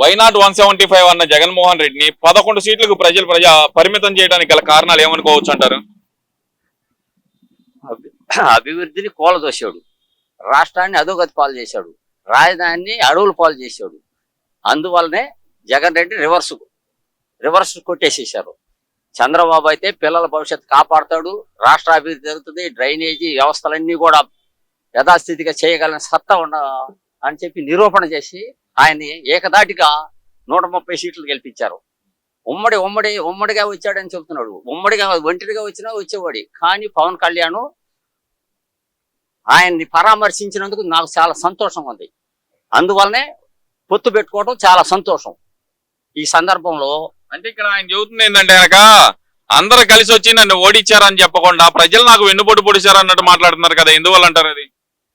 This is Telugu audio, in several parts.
వైనాట్ వన్ సెవెంటీ ఫైవ్ అన్న జగన్మోహన్ రెడ్డిని పదకొండు సీట్లకు ప్రజలు ప్రజా పరిమితం చేయడానికి గల కారణాలు ఏమనుకోవచ్చు అంటారు? అభివృద్ధిని కూలదోశాడు. రాష్ట్రాన్ని అధోగతి పాలు చేశాడు. రాజధానిని అడవులు పాలు చేశాడు. అందువల్లనే జగన్ రెడ్డి రివర్స్ రివర్స్ కొట్టేసేసారు చంద్రబాబు అయితే పిల్లల భవిష్యత్తు కాపాడుతాడు. రాష్ట్ర అభివృద్ధి జరుగుతుంది. డ్రైనేజీ వ్యవస్థలన్నీ కూడా యథాస్థితిగా చేయగలిగిన సత్తా ఉండ అని చెప్పి నిరూపణ చేసి ఆయన్ని ఏకదాటిగా నూట ముప్పై సీట్లు గెలిపించారు. ఉమ్మడి ఉమ్మడి ఉమ్మడిగా వచ్చాడని చెప్తున్నాడు ఉమ్మడిగా ఒంటరిగా వచ్చినా వచ్చేవాడి. కానీ పవన్ కళ్యాణ్ ఆయన్ని పరామర్శించినందుకు నాకు చాలా సంతోషంగా ఉంది. అందువల్లనే పొత్తు పెట్టుకోవడం చాలా సంతోషం. ఈ సందర్భంలో అంటే ఇక్కడ ఆయన చెబుతుంది ఏంటంటే కనుక అందరు కలిసి వచ్చి నన్ను ఓడించారని చెప్పకుండా ప్రజలు నాకు వెన్నుపోటు పొడిచారు అన్నట్టు మాట్లాడుతున్నారు కదా ఎందువల్ల అంటారు అది?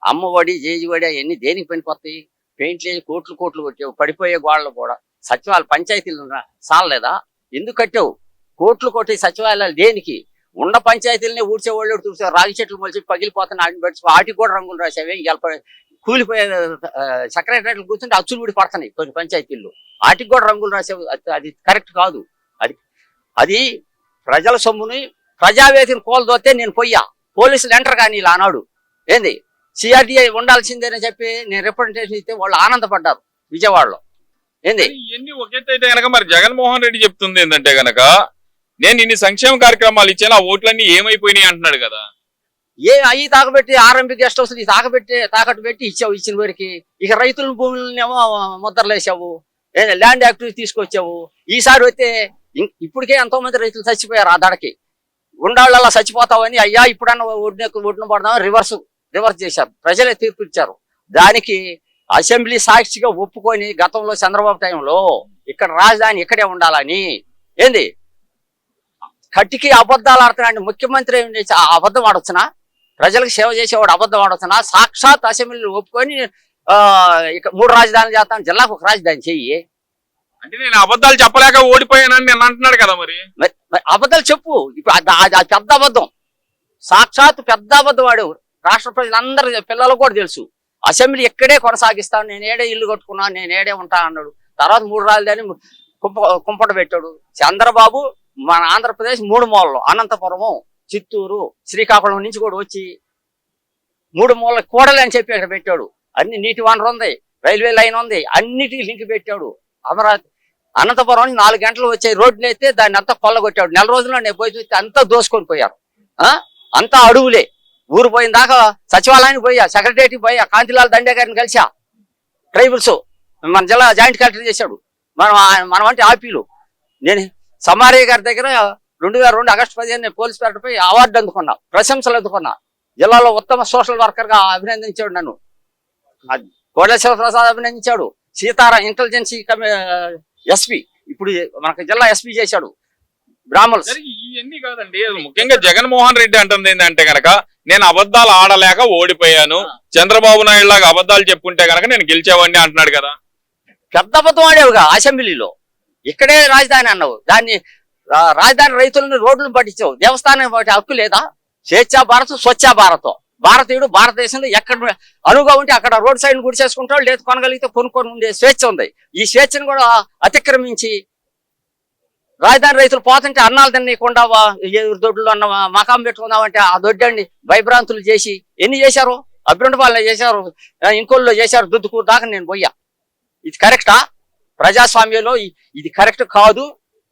అమ్మఒడి జేజివడి అవన్నీ దేనికి పనికొస్తాయి? పెయింట్లు వేసి కోట్లు కోట్లు కొట్టావు పడిపోయే గోడలు కూడా. సచివాలయ పంచాయతీలు చాలలేదా ఎందుకు కట్టావు? కోట్లు కొట్టి సచివాలయాలు దేనికి? ఉన్న పంచాయతీలనే ఊడ్చేవాళ్ళు చూసా రాగి చెట్లు మొలిచి పగిలిపోతున్న ఆటిని పెట్టి వాటికి కూడా రంగులు రాసేవి. ఇవాళ కూలిపోయే సెక్రటరీలు కూర్చుంటే అచ్చులు విడి పడుతున్నాయి కొన్ని పంచాయతీల్లో. వాటికి కూడా రంగులు రాసేవి. అది- అది కరెక్ట్ కాదు. అది అది ప్రజల సొమ్ముని ప్రజావేదిని కోల్దోతే నేను పోయా పోలీసులు ఎంటర్ కానీ ఇలా అన్నాడు ఏంది? సిఆర్డిఐ ఉండాల్సిందేనని చెప్పి నేను రిప్రజెంటేషన్ ఇస్తే వాళ్ళు ఆనందపడ్డారు విజయవాడలో. ఏంది? ఇవన్నీ అయితే గనక మరి జగన్మోహన్ రెడ్డి చెప్తుంది ఏంటంటే గనక నేను ఇన్ని సంక్షేమ కార్యక్రమాలు ఇచ్చాను ఆ ఓట్లన్నీ ఏమైపోయినాయి అంటున్నాడు కదా. ఏ అయ్యి తాకబెట్టి ఆర్ఎంపీ గెస్ట్ హౌస్ తాకబెట్టి తాకట్టు పెట్టి ఇచ్చావు ఇచ్చిన వారికి? ఇక రైతుల భూములనేమో ముద్రలు వేసావు ఏంది ల్యాండ్ యాక్టివిటీ తీసుకొచ్చావు. ఈసారి అయితే ఇప్పటికే ఎంతో మంది రైతులు చచ్చిపోయారు ఆ దడకి ఉండాళ్ళ చచ్చిపోతావని అయ్యా ఇప్పుడన్నా ఒడిన ఒడిన పడదాం రివర్స్ రివర్స్ చేశారు. ప్రజలే తీర్పు ఇచ్చారు దానికి అసెంబ్లీ సాక్షిగా ఒప్పుకొని గతంలో చంద్రబాబు టైంలో ఇక్కడ రాజధాని ఇక్కడే ఉండాలని. ఏంది? కట్టికి అబద్ధాలు ఆడుతున్నాడు. ముఖ్యమంత్రి అబద్ధం ఆడొచ్చునా? ప్రజలకు సేవ చేసేవాడు అబద్ధం ఆడొచ్చునా? సాక్షాత్ అసెంబ్లీలో ఒప్పుకొని ఇక మూడు రాజధానులు చేస్తాను. జిల్లాకు ఒక రాజధాని చెయ్యి. అంటే నేను అబద్ధాలు చెప్పలేక ఓడిపోయానని నేను అంటున్నాడు కదా మరి. అబద్ధాలు చెప్పు. ఇప్పుడు పెద్ద అబద్ధం. సాక్షాత్ పెద్ద అబద్ధం వాడు రాష్ట్ర ప్రజలందరూ పిల్లలకు కూడా తెలుసు. అసెంబ్లీ ఇక్కడే కొనసాగిస్తాను నేను ఏడే ఇల్లు కట్టుకున్నాను నేను ఏడే ఉంటా అన్నాడు. తర్వాత మూడు రాజధాని కుంప కుంపట పెట్టాడు. చంద్రబాబు మన ఆంధ్రప్రదేశ్ మూడు మూలలు అనంతపురము చిత్తూరు శ్రీకాకుళం నుంచి కూడా వచ్చి మూడు మూల కూడలి అని చెప్పి ఇక్కడ పెట్టాడు. అన్ని నీటి వనరు ఉంది రైల్వే లైన్ ఉంది అన్నిటికీ లింక్ పెట్టాడు. అమరావతి అనంతపురం నుంచి నాలుగు గంటలు వచ్చే రోడ్లు అయితే దాన్ని అంతా కొల్లగొట్టాడు. నెల రోజుల్లో నేను పోయి చూస్తే అంతా దోసుకొని పోయారు. ఆ? అంతా అడవులే. ఊరు పోయిన దాకా సచివాలయానికి పోయా సెక్రటరీకి పోయా కాంతిలాల్ దండే గారిని కలిసా ట్రైబల్స్ మన జిల్లా జాయింట్ కలెక్టర్ చేశాడు. మనం మన మనం అంటే ఆపీలు నేను సమారే గారి దగ్గర రెండు వేల రెండు ఆగస్టు పదిహేను నేను పోలీస్ పేటపై అవార్డు అందుకున్నా ప్రశంసలు అందుకున్నా. జిల్లాలో ఉత్తమ సోషల్ వర్కర్గా అభినందించాడు నన్ను. కోటేశ్వర ప్రసాద్ అభినందించాడు. సీతారా ఇంటెలిజెన్సీ ఎస్పీ. ఇప్పుడు మనకు జిల్లా ఎస్పీ చేశాడు. బ్రాహ్మణులు. ఇవన్నీ కాదండి. ముఖ్యంగా జగన్మోహన్ రెడ్డి అంటుంది ఏంటంటే గనక నేను అబద్ధాలు ఆడలేక ఓడిపోయాను. చంద్రబాబు నాయుడు లాగా అబద్ధాలు చెప్పుకుంటే గనక నేను గెలిచేవాడిని అంటున్నాడు కదా. పెద్ద అబద్ధం ఆడేవుగా అసెంబ్లీలో. ఇక్కడే రాజధాని అన్నావు. దాన్ని రాజధాని రైతులను రోడ్లను పట్టించావు. దేవస్థానం హక్కు లేదా? స్వేచ్ఛా భారత్ స్వచ్ఛ భారత్. భారతీయుడు భారతదేశంలో ఎక్కడ అనువుగా ఉంటే అక్కడ రోడ్ సైడ్ గుడిచేసుకుంటాడు లేదు కొనగలిగితే కొనుక్కొని ఉండే స్వేచ్ఛ ఉంది. ఈ స్వేచ్ఛను కూడా అతిక్రమించి రాజధాని రైతులు పోతుంటే అన్నాలు తినకుండా దొడ్లు అన్న మకాం పెట్టుకుందామంటే ఆ దొడ్డండి భయభ్రాంతులు చేసి ఎన్ని చేశారు? అభివృద్ధి వాళ్ళు చేశారు ఇంకోళ్ళు చేశారు దుద్దుకు దాకా నేను పోయా ఇది కరెక్టా ప్రజాస్వామ్యంలో ఇది కరెక్ట్ కాదు.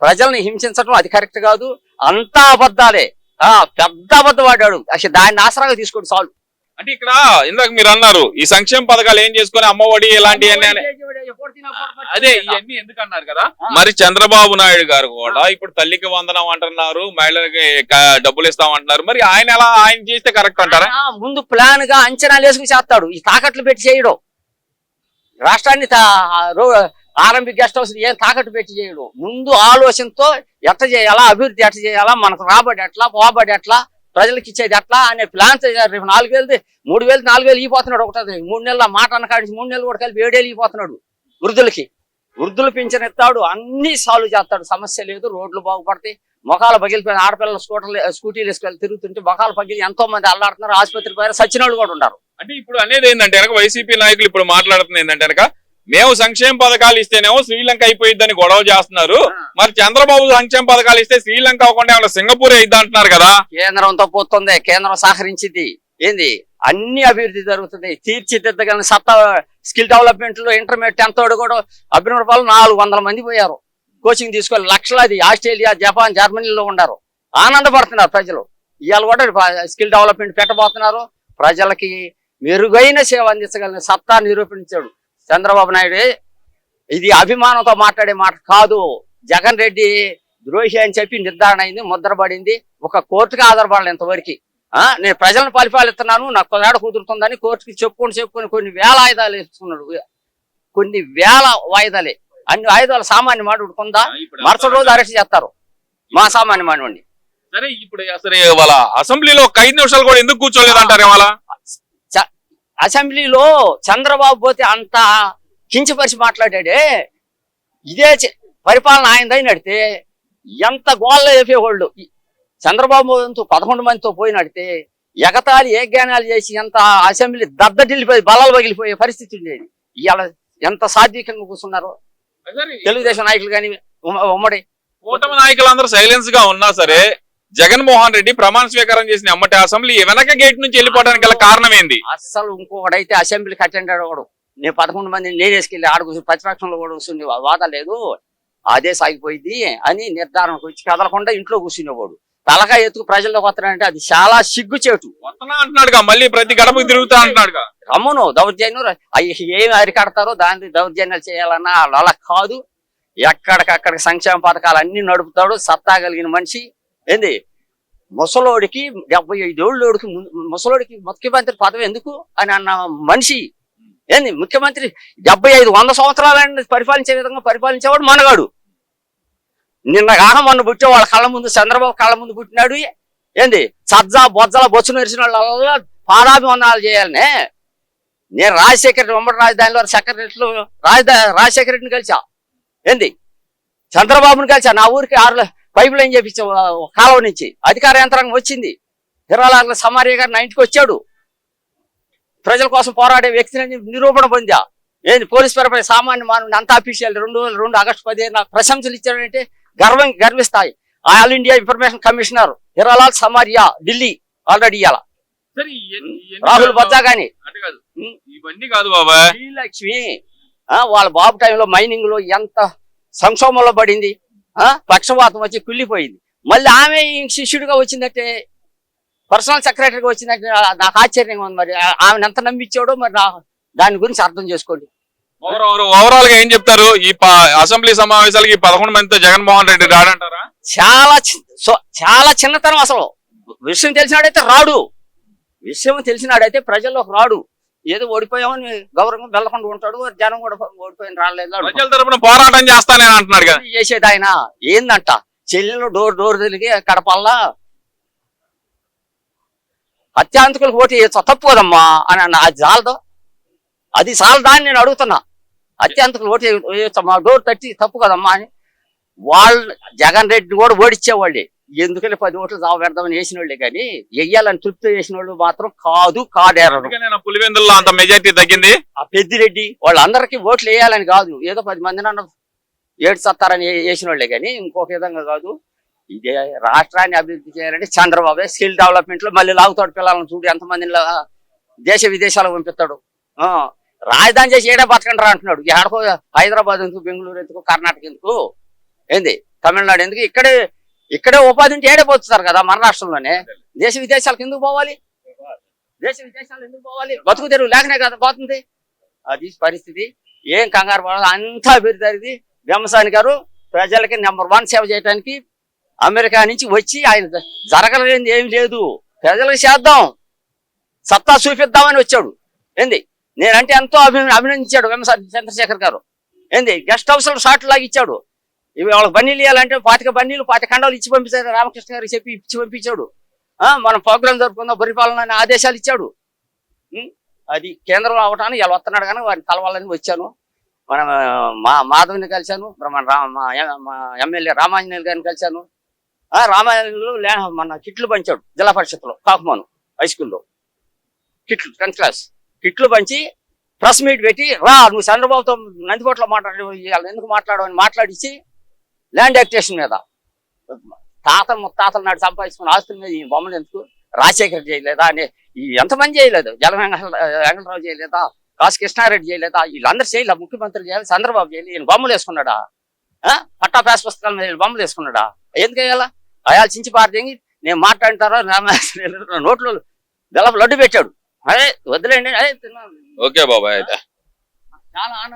ప్రజల్ని హింసించడం అది కరెక్ట్ కాదు. అంతా అబద్ధాలే. ఆ పెద్ద అబద్ధం వాడాడు అసలు దాన్ని ఆసరాగా తీసుకోండి చాలు. అంటే ఇక్కడ ఇందాక మీరు అన్నారు ఈ సంక్షేమ పథకాలు ఏం చేసుకుని అమ్మఒడి అని అదే ఇవన్నీ ఎందుకు అన్నారు కదా? మరి చంద్రబాబు నాయుడు గారు కూడా ఇప్పుడు తల్లికి వందనం అంటున్నారు మహిళలకి డబ్బులు ఇస్తాం అంటున్నారు. మరి ఆయన ఎలా ఆయన చేస్తే కరెక్ట్ అంటారా? ముందు ప్లాన్గా అంచనాలు వేసుకుని చేస్తాడు. ఈ తాకట్లు పెట్టి చేయడం. రాష్ట్రాన్ని ఆర్ఎంపీ గెస్ట్ హౌస్ ఏం తాకట్టు పెట్టి చేయడం. ముందు ఆలోచనతో ఎట్ట చేయాలా అభివృద్ధి ఎట్ట చేయాలా మనకు రాబడి ఎట్లా పోబడి ఎట్లా ప్రజలకు ఇచ్చేది ఎట్లా అనే ప్లాన్ రేపు నాలుగు వేలు మూడు వేలు నాలుగు వేలు ఇపోతున్నాడు ఒకటి మూడు నెలల మాట అన్నకాడి మూడు నెలలు కూడా కలిపి ఏడేళ్ళు ఇపోతున్నాడు వృద్ధులకి. వృద్ధులు పింఛన్ ఎత్తాడు అన్ని సాల్వ్ చేస్తాడు. సమస్య లేదు రోడ్లు బాగుపడతాయి. మొఖాలు పగిలిపోయిన ఆడపిల్లలు స్కూటర్లు స్కూటీలు వేసుకెళ్ళి తిరుగుతుంటే మొఖాలు పగిలి ఎంతో మంది అల్లాడుతున్నారు. ఆసుపత్రి పోయారు సచిన వాళ్ళు కూడా ఉన్నారు. అంటే ఇప్పుడు అనేది ఏంటంటే వైసీపీ నాయకులు ఇప్పుడు మాట్లాడుతుంది ఏంటంటే కనుక మేము సంక్షేమ పథకాలు ఇస్తేనేమో శ్రీలంక అయిపోయిద్దని గొడవ చేస్తున్నారు. మరి చంద్రబాబు సంక్షేమ పథకాలు ఇస్తే శ్రీలంక అవ్వకుండా ఏమన్నా సింగపూర్ అయిద్ది అంటున్నారు కదా. కేంద్రంతో పోతుంది కేంద్రం సహకరించింది. ఏంది? అన్ని అభివృద్ధి జరుగుతుంది తీర్చిదిద్దగల సత్తా స్కిల్ డెవలప్మెంట్లో ఇంటర్మీడియట్ టెన్త్ వాడు కూడా అభినవ వాళ్ళు నాలుగు వందల మంది పోయారు. కోచింగ్ తీసుకొని లక్షలాది ఆస్ట్రేలియా జపాన్ జర్మనీలో ఉన్నారు. ఆనందపడుతున్నారు ప్రజలు. ఇవాళ కూడా స్కిల్ డెవలప్మెంట్ పెట్టబోతున్నారు. ప్రజలకి మెరుగైన సేవ అందించగలిగిన సత్తా నిరూపించాడు. చంద్రబాబు నాయుడు ఇది అభిమానంతో మాట్లాడే మాట కాదు. జగన్ రెడ్డి ద్రోహి అని చెప్పి నిర్ధారణ అయింది ముద్రపడింది. ఒక కోర్టుకి ఆధారపడాలి ఇంతవరకు. ఆ నేను ప్రజలను పరిపాలిస్తున్నాను నాకు కొన్నాడు కుదురుతుందని కోర్టుకి చెప్పుకొని చెప్పుకొని కొన్ని వేల ఆయుధాలు ఇస్తున్నాడు కొన్ని వేల వాయిదాలే. అన్ని ఆయుధాలు సామాన్య మానవుడు కొందా? మరుసటి రోజు అరెస్ట్ చేస్తారు. మా సామాన్య మానవుడిని. సరే ఇప్పుడు అసలు వాళ్ళ అసెంబ్లీలో ఒక ఐదు నిమిషాలు కూడా ఎందుకు కూర్చోలేదంటారు ఇవాళ? అసెంబ్లీలో చంద్రబాబు పోతే అంత కించపరిచి మాట్లాడాడే. ఇదే పరిపాలన ఆయనదై నడితే ఎంత గోళ్ళ వేపేవాళ్ళు ఈ చంద్రబాబు పదకొండు మందితో పోయి నడితే ఎగతాళి ఏ జ్ఞానాలు చేసి ఎంత అసెంబ్లీ దద్దటిల్లిపోయి బలాలు పగిలిపోయే పరిస్థితి ఉండేది. ఇవాళ ఎంత సాత్వికంగా కూర్చున్నారు. తెలుగుదేశం నాయకులు కానీ ఉమ్మడి కూటమి నాయకులందరూ సైలెన్స్గా ఉన్నా సరే జగన్మోహన్ రెడ్డి ప్రమాణ స్వీకారం చేసిన అమ్మటి అసెంబ్లీ వెనక గేట్ నుంచి వెళ్ళిపోవడానికి గల కారణం ఏంది? అస్సలు ఇంకొకడైతే అసెంబ్లీకి అటెండ్ అవ్వడు. నేను పదకొండు మంది నేను వేసుకెళ్ళి ఆడ కూర్చొని ప్రతిపక్షంలో కూడా కూర్చుని వాద లేదు. అదే సాగిపోయింది అని నిర్ధారణకు వచ్చి కదలకుండా ఇంట్లో కూర్చునేవాడు. తలగా ఎత్తుకు ప్రజల్లోకి వస్తాడంటే అది చాలా సిగ్గుచేటు వస్తున్నా అంటున్నాడుగా మళ్ళీ ప్రతి గడపకి తిరుగుతా అంటున్నాడుగా. రమ్మును దౌర్జన్యం ఏమి అరికడతారో దాన్ని దౌర్జన్యాలు చేయాలన్నా అలా కాదు. ఎక్కడికక్కడ సంక్షేమ పథకాలు అన్ని నడుపుతాడు సత్తా కలిగిన మనిషి. ఏంది? ముసలోడికి డెబ్బై ఐదేళ్ళోడికి ముసలోడికి ముఖ్యమంత్రి పదవి ఎందుకు అని అన్న మనిషి. ఏంది? ముఖ్యమంత్రి డెబ్బై ఐదు వంద సంవత్సరాలని పరిపాలించే విధంగా పరిపాలించేవాడు మనగాడు. నిన్న గాన మొన్న పుట్టే వాళ్ళ కళ్ళ ముందు చంద్రబాబు కళ్ళ ముందు పుట్టినాడు. ఏంది? సజ్జా బొజ్జల బొచ్చు నెరిసిన వాళ్ళ పాదాభివందనాలు చేయాలనే. నేను రాజశేఖర ఉమ్మడి రాజధానిలో సెక్రటరీలు రాజధా రాజశేఖర రెడ్డిని కలిసా ఏంది? చంద్రబాబుని కలిసా నా ఊరికి ఆరు పైప్ లైన్ చేపించా కాలువ నుంచి? అధికార యంత్రాంగం వచ్చింది. హిరాల సమారి గారు నా ఇంటికి వచ్చాడు. ప్రజల కోసం పోరాడే వ్యక్తిని నిరూపణ పొందా. ఏంది పోలీస్ పరపై సామాన్య మానవుని అంత అఫీషియల్ రెండు వేల రెండు ఆగస్టు పదిహేను నాకు ప్రశంసలు ఇచ్చాడంటే గర్వం గర్విస్తాయి. All India information commissioner Hiralal Samariya Delhi already ఇవన్నీ రాహుల్ బొత్సా గాని. ఇవన్నీ కాదు బాబా. శ్రీలక్ష్మి ఆ, వాళ్ళ బాబు టైంలో మైనింగ్లో ఎంత సంక్షోభంలో పడింది? పక్షవాతం వచ్చి కుళ్ళిపోయింది. మళ్ళీ ఆమె ఈ శిష్యుడిగా వచ్చిందంటే పర్సనల్ సెక్రటరీగా వచ్చిందంటే నాకు ఆశ్చర్యంగా ఉంది మరి. ఆమెను ఎంత నమ్మించాడో మరి నా దాని గురించి అర్థం చేసుకోండి. ఓవరాల్గా ఏం చెప్తారు? ఈ అసెంబ్లీ సమావేశాలకి పదకొండు మందితో జగన్మోహన్ రెడ్డి రాడంటారా? చాలా చాలా చిన్నతనం అసలు. విషయం తెలిసినాడైతే రాడు. విషయం తెలిసినాడైతే ప్రజల్లోకి రాడు. ఏదో ఓడిపోయామని గౌరవంగా వెళ్ళకుండా ఉంటాడు జనం కూడా ఓడిపోయిన రాలేదు పోరాటం చేస్తానని అంటున్నాడు కదా. చేసేది ఆయన? ఏందంట? చెల్లెలు డోర్ డోర్ తిరిగి కడపల్లా? హత్యాంతకులకు ఓటు వేయచ్చా? తప్పు కదమ్మా అని అన్న. అది చాలదు? అది చాలదా అని నేను అడుగుతున్నా. హత్యాంతకులు ఓటు వేయచ్చమ్మా. డోర్ తట్టి తప్పు కదమ్మా అని. వాళ్ళు జగన్ రెడ్డి కూడా ఓడిచ్చేవాళ్ళే. ఎందుకని పది ఓట్లు దావ పెడదామని వేసిన వాళ్ళే కానీ వెయ్యాలని తృప్తి వేసిన వాళ్ళు మాత్రం కాదు కాదేరరు. పులివెందుల్లో అంత మెజార్టీ తగ్గింది. ఆ పెద్దిరెడ్డి వాళ్ళందరికీ ఓట్లు వేయాలని కాదు. ఏదో పది మంది నన్ను ఏడు సత్తారని వేసిన వాళ్ళే కానీ ఇంకొక విధంగా కాదు. ఇదే రాష్ట్రాన్ని అభివృద్ధి చేయాలంటే చంద్రబాబు స్కిల్ డెవలప్మెంట్లో మళ్ళీ లాగుతాడు పిల్లలను చూడు ఎంతమంది దేశ విదేశాలకు పంపిస్తాడు. రాజధాని చేసి ఏడా బతకండి రా అంటున్నాడు. ఏడకో హైదరాబాద్ ఎందుకు బెంగళూరు ఎందుకు కర్ణాటక ఎందుకు? ఏంది? తమిళనాడు ఎందుకు? ఇక్కడే ఇక్కడే ఉపాధి ఉంటే ఏడే పోతున్నారు కదా మన రాష్ట్రంలోనే? దేశ విదేశాలకు ఎందుకు పోవాలి? దేశ విదేశాలు ఎందుకు పోవాలి? బతుకు తెరువు లేకనే కదా పోతుంది. అది పరిస్థితి. ఏం కంగారు పడాలి అంతా అభివృద్ధి వ్యవసాయని గారు ప్రజలకి నెంబర్ వన్ సేవ చేయడానికి అమెరికా నుంచి వచ్చి ఆయన జ- జరగలేనిది ఏమి లేదు. ప్రజలకు చేద్దాం. సత్తా చూపిద్దామని వచ్చాడు. ఏంది? నేనంటే ఎంతో అభి అభినందించాడు వ్యవసాయ చంద్రశేఖర్ గారు. ఏంది? గెస్ట్ హౌస్ షార్ట్ లాగిచ్చాడు. లాగా ఇచ్చాడు ఇవి వాళ్ళకి బన్నీలు ఇవ్వాలంటే పాతిక బన్నీలు పాతిక ఖండాలు ఇచ్చి పంపించారు రామకృష్ణ గారికి చెప్పి ఇచ్చి పంపించాడు. ఆ, మనం ప్రోగ్రాం జరుపుకుందాం పరిపాలన అనే ఆదేశాలు ఇచ్చాడు. అది కేంద్రంలో అవటానికి ఇలా వస్తున్నాడు కానీ వారిని కలవాలని వచ్చాను. మన మా మాధవ్ని కలిశాను మన ఎమ్మెల్యే రామాంజనేయులు గారిని కలిశాను. ఆ రామాంజనేయులు లే మన కిట్లు పంచాడు జిల్లా పరిషత్లో కాకుమాను హై స్కూల్లో. కిట్లు టెన్త్ క్లాస్. కిట్లు పంచి ప్రెస్ మీట్ పెట్టి రా నువ్వు చంద్రబాబుతో నందిపోట్లో మాట్లాడి ఎందుకు మాట్లాడవని మాట్లాడించి ల్యాండ్ యాక్టేషన్ మీద. తాతలు ముత్తాతలు నాడు సంపాదించుకున్న ఆస్తుల మీద ఈ బొమ్మలు ఎందుకు? రాజశేఖర్ చేయలేదా? అని ఈ ఎంతమంది చేయలేదు? జల వెంకట- వెంకటరావు చేయలేదా? కాసు కృష్ణారెడ్డి చేయలేదా? వీళ్ళందరూ చేయలే. ముఖ్యమంత్రి చేయాలి చంద్రబాబు చేయాలి. ఈయన బొమ్మలు వేసుకున్నాడా? పట్టా పేస్ పుస్తకాల మీద బొమ్మలు వేసుకున్నాడా? ఎందుకు వేయాలా? అయాలు చించి పారదేంగి నేను మాట్లాడిన తర్వాత నోట్లో గెలప లడ్డు పెట్టాడు. అదే వదిలేండి అదే తిన్నాను. ఓకే బాబాయ్ అయితే. చాలా ఆనందం.